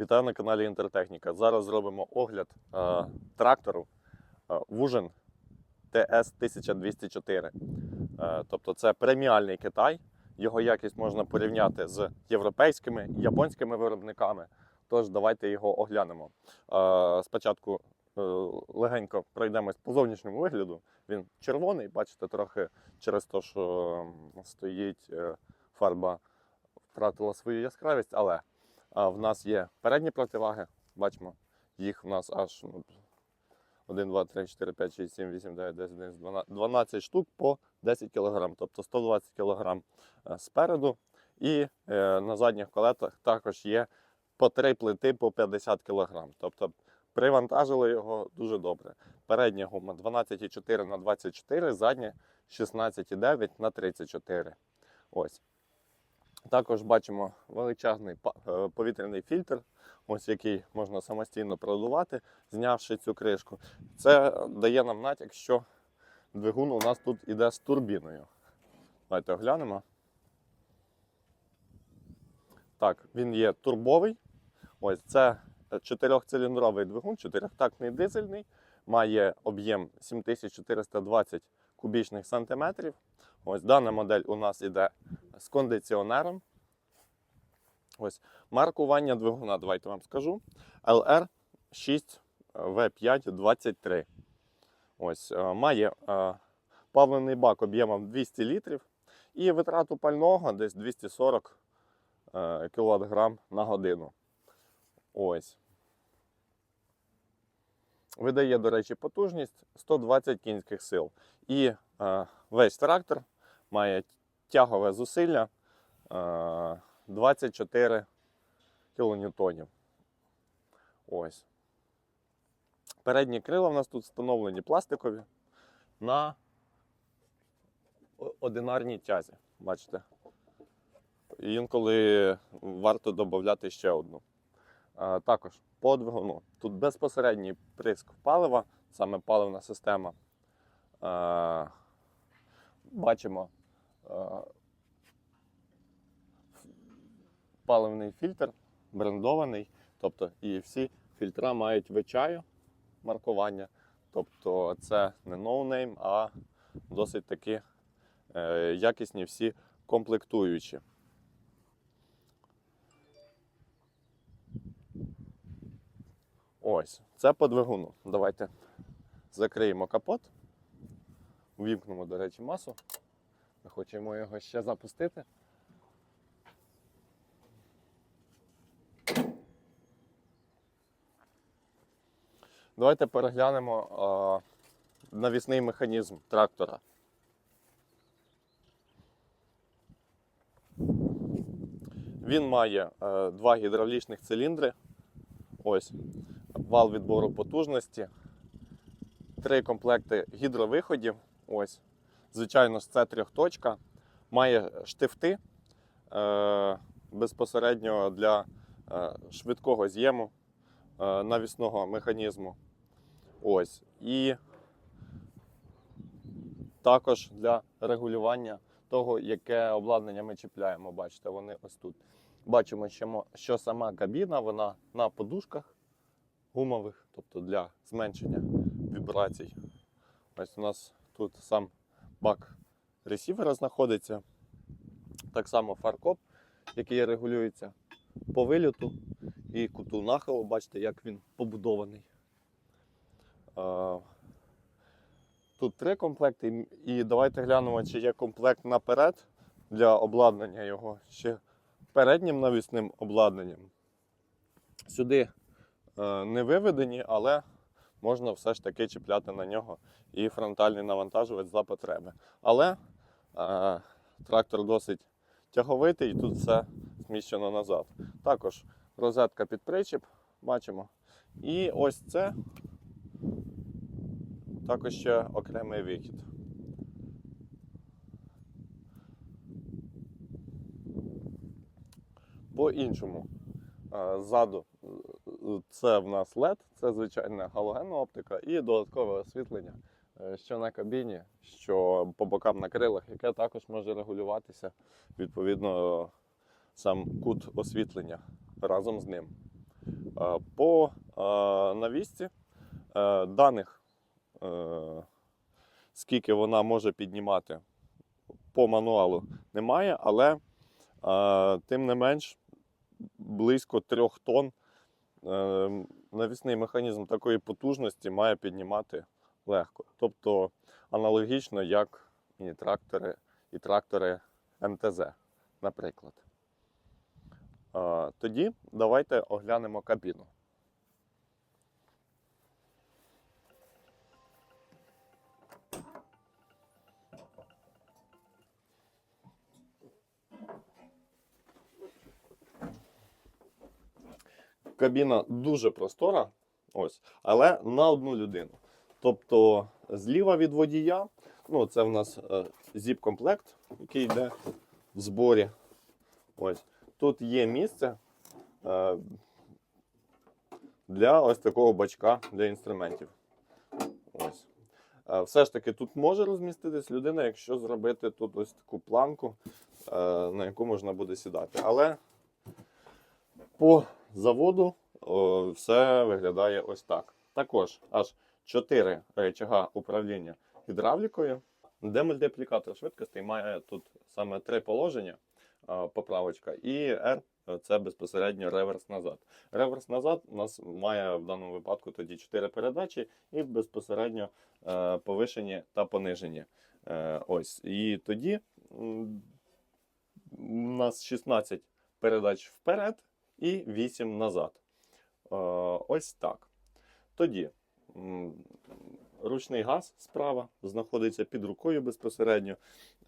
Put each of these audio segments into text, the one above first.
Вітаю на каналі Інтертехніка. Зараз зробимо огляд е, трактору е, Вужен ТС 1204. Е, тобто це преміальний Китай. Його якість можна порівняти з європейськими японськими виробниками. Тож давайте його оглянемо. Е, спочатку е, легенько пройдемось по зовнішньому вигляду. Він червоний, бачите, трохи через те, що стоїть е, фарба втратила свою яскравість, але а в нас є передні противаги, бачимо, їх в нас аж ну, 1, 2, 3, 4, 5, 6, 7, 8, 9, 10, 11, 12, 12 штук по 10 кг, тобто 120 кг спереду. І е, на задніх колетах також є по 3 плити по 50 кг. Тобто привантажили його дуже добре. Передня гума 12,4 на 24, задня 16,9 на 34. Ось. Також бачимо величезний е, повітряний фільтр, ось який можна самостійно продувати, знявши цю кришку. Це дає нам натяк, що двигун у нас тут іде з турбіною. Давайте оглянемо. Так, він є турбовий. Ось це чотирьохциліндровий двигун, чотирьохтактний дизельний, має об'єм 7420 кубічних сантиметрів. Ось дана модель у нас іде з кондиціонером. Ось маркування двигуна, давайте вам скажу. LR 6 V5 23. Ось е, має е, паливний бак об'ємом 200 літрів і витрату пального десь 240 е, кг на годину. Ось. Видає, до речі, потужність 120 кінських сил. І е, весь трактор має тягове зусилля е, 24 кілоньютонів. Ось. Передні крила в нас тут встановлені пластикові на одинарній тязі. Бачите? Інколи варто додати ще одну. Е, Також по двигуну. Тут безпосередній приск палива, саме паливна система. Е, Бачимо е, паливний фільтр брендований. Тобто і всі фільтра мають вичаю маркування. Тобто це не ноунейм, а досить таки е, якісні всі комплектуючі. Ось, це по двигуну. Давайте закриємо капот. Увімкнемо, до речі, масу. Ми хочемо його ще запустити. Давайте переглянемо а, навісний механізм трактора. Він має е, два гідравлічних циліндри. Ось вал відбору потужності, три комплекти гідровиходів. Ось. Звичайно ж, це трьохточка. Має штифти е, безпосередньо для е, швидкого з'єму е, навісного механізму. Ось. І також для регулювання того, яке обладнання ми чіпляємо. Бачите, вони ось тут. Бачимо, що, сама кабіна вона на подушках гумових, тобто для зменшення вібрацій. Ось у нас тут сам бак ресівера знаходиться. Так само фаркоп, який регулюється по вильоту і куту нахилу. Бачите, як він побудований. Тут три комплекти, і давайте глянемо, чи є комплект наперед для обладнання його ще переднім навісним обладнанням. Сюди е, не виведені, але можна все ж таки чіпляти на нього і фронтальний навантажувач за потреби. Але е, трактор досить тяговитий, і тут все зміщено назад. Також розетка під причіп, бачимо. І ось це також ще окремий вихід. По-іншому. е, Ззаду це в нас LED, це звичайна галогенна оптика і додаткове освітлення, е, що на кабіні, що по бокам на крилах, яке також може регулюватися відповідно сам кут освітлення разом з ним. По навісці е, даних, е, скільки вона може піднімати по мануалу, немає, але тим не менш близько 3 тонн навісний механізм такої потужності має піднімати легко. Тобто аналогічно, як і трактори, і трактори МТЗ, наприклад. Тоді давайте оглянемо кабіну. Кабіна дуже простора, ось, але на одну людину. Тобто зліва від водія, ну це в нас е, зіп-комплект, який йде в зборі. Ось. Тут є місце е, для ось такого бачка для інструментів. Ось. Е, Все ж таки тут може розміститись людина, якщо зробити тут ось таку планку, на яку можна буде сідати. Але по заводу все виглядає ось так. Також аж 4 рычага управління гідравлікою, де мультиплікатор швидкостей має тут саме три положення, поправочка, і R це безпосередньо реверс назад. Реверс назад у нас має в даному випадку тоді 4 передачі і безпосередньо е, повишені та понижені. Е, ось. І тоді у нас 16 передач вперед і 8 назад. Е, Ось так. Тоді ручний газ справа знаходиться під рукою безпосередньо.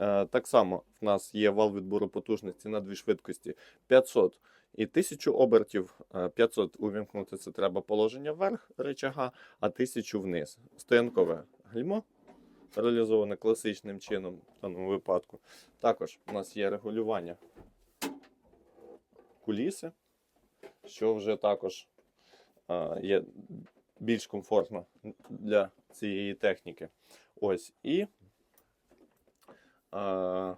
Е, Так само в нас є вал відбору потужності на дві швидкості 500 і 1000 обертів. Е, 500 увімкнути це треба положення вверх рычага, а 1000 вниз. Стоянкове гальмо. Реалізоване класичним чином в даному випадку. Також у нас є регулювання куліси, що вже також є більш комфортно для цієї техніки. Ось і а,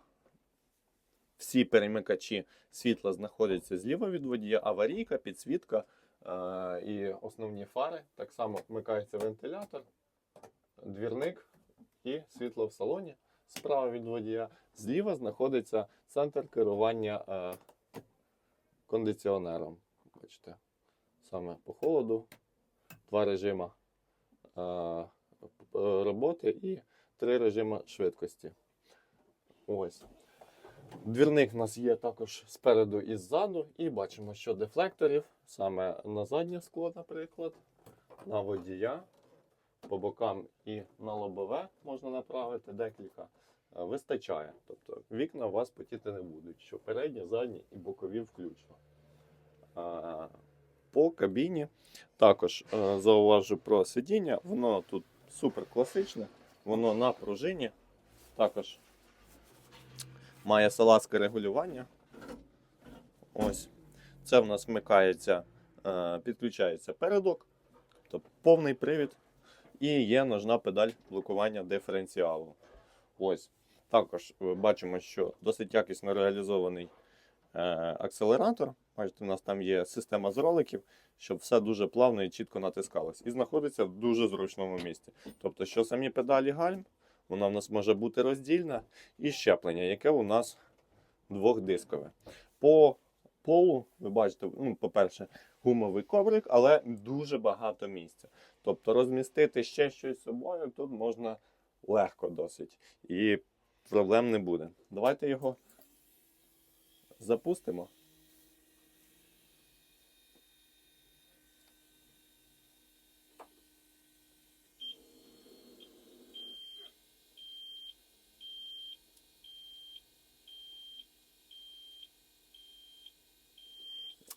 всі перемикачі світла знаходяться зліва від водія, аварійка, підсвітка а, і основні фари. Так само вмикається вентилятор, двірник і світло в салоні справа від водія. Зліва знаходиться центр керування кондиціонером. Бачите, саме по холоду, два режима е, роботи і три режима швидкості. Ось. Двірник в нас є також спереду і ззаду, і бачимо, що дефлекторів саме на заднє скло, наприклад, на водія, по бокам і на лобове можна направити декілька. е, Вистачає. Тобто вікна у вас потіти не будуть, що передні, задні і бокові включно. А, По кабіні також е, зауважу про сидіння. Воно тут супер класичне, воно на пружині. Також має салазьке регулювання. Ось. Це в нас вмикається, е, підключається передок, тобто повний привід. І є ножна педаль блокування диференціалу. Ось. Також е, бачимо, що досить якісно реалізований е, акселератор. Бачите, у нас там є система з роликів, щоб все дуже плавно і чітко натискалось. І знаходиться в дуже зручному місці. Тобто, що самі педалі гальм, вона в нас може бути роздільна, і щеплення, яке у нас двохдискове. По полу, ви бачите, ну, по-перше, гумовий коврик, але дуже багато місця. Тобто розмістити ще щось з собою тут можна легко досить. І проблем не буде. Давайте його запустимо.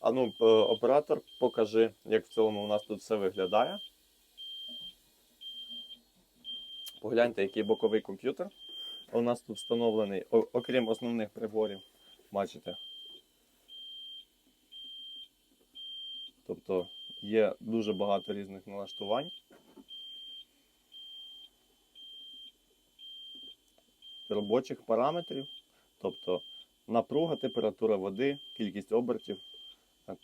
А ну, е, оператор, покажи, як в цілому у нас тут все виглядає. Погляньте, який боковий комп'ютер у нас тут встановлений, окрім основних приборів. Бачите. Тобто є дуже багато різних налаштувань. Робочих параметрів, тобто напруга, температура води, кількість обертів,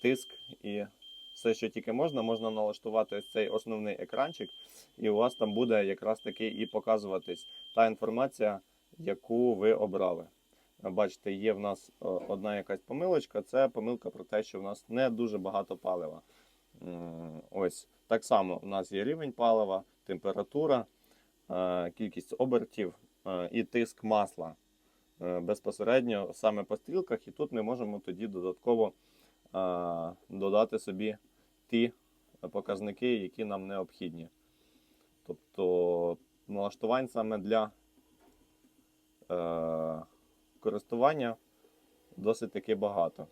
тиск і все, що тільки можна, можна налаштувати ось цей основний екранчик, і у вас там буде якраз таки і показуватись та інформація, яку ви обрали. Бачите, є в нас одна якась помилочка. Це помилка про те, що в нас не дуже багато палива. Ось так само у нас є рівень палива, температура, е, кількість обертів е, і тиск масла е, безпосередньо саме по стрілках. І тут ми можемо тоді додатково е, додати собі ті показники, які нам необхідні. Тобто налаштувань саме для е, користування досить таки багато.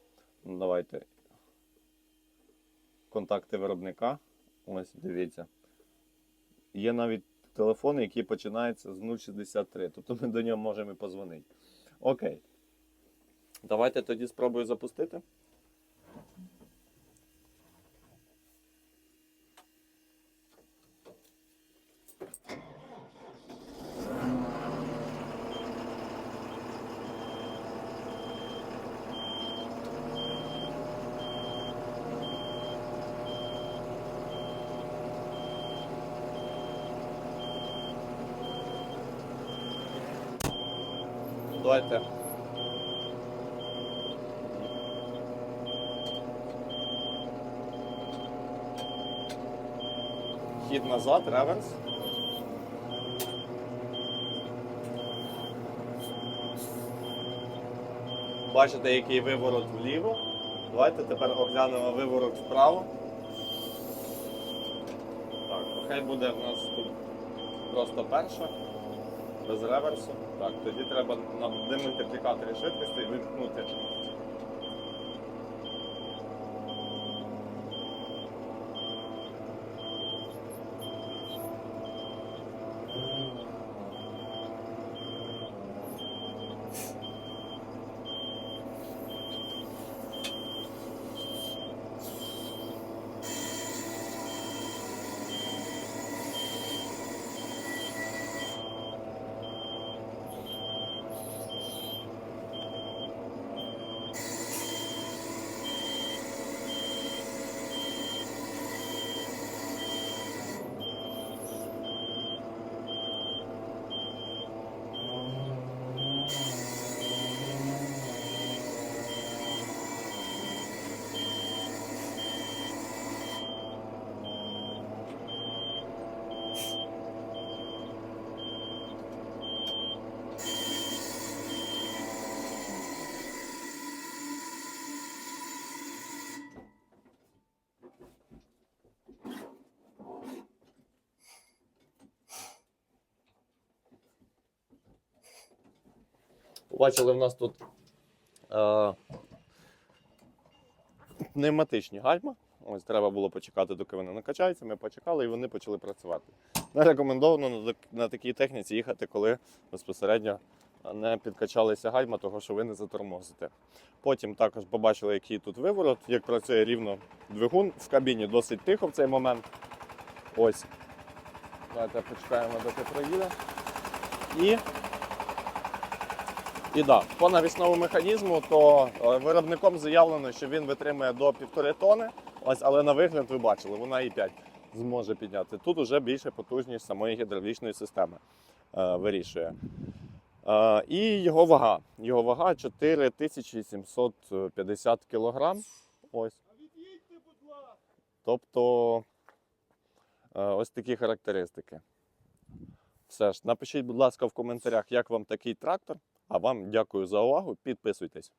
Ну, Давайте контакти виробника. Ось дивіться. Є навіть телефони, які починаються з 063. Тобто ми до нього можемо і позвонити. Окей. Давайте тоді спробую запустити. Давайте. Хід назад, реверс. Бачите, який виворот вліво. Давайте тепер оглянемо виворот вправо. Так, хай буде в нас тут просто перша, без реверсу. Так, тоді треба на демультиплікаторі швидкості вимкнути. Побачили, в нас тут е, пневматичні гальма. Ось треба було почекати, доки вони накачаються. Ми почекали і вони почали працювати. Не рекомендовано на, такій техніці їхати, коли безпосередньо не підкачалися гальма, того що ви не затормозите. Потім також побачили, який тут виворот, як працює рівно двигун в кабіні досить тихо в цей момент. Ось. Давайте почекаємо, доки проїде. І і да, по навісному механізму, то е, виробником заявлено, що він витримує до 1,5 тони. Ось, але на вигляд ви бачили, вона і 5 зможе підняти. Тут вже більше потужність самої гідравлічної системи е, вирішує. Е, і його вага. Його вага 4750 кг. Ось. Тобто е, ось такі характеристики. Все ж, напишіть, будь ласка, в коментарях, як вам такий трактор. А вам дякую за увагу. Підписуйтесь.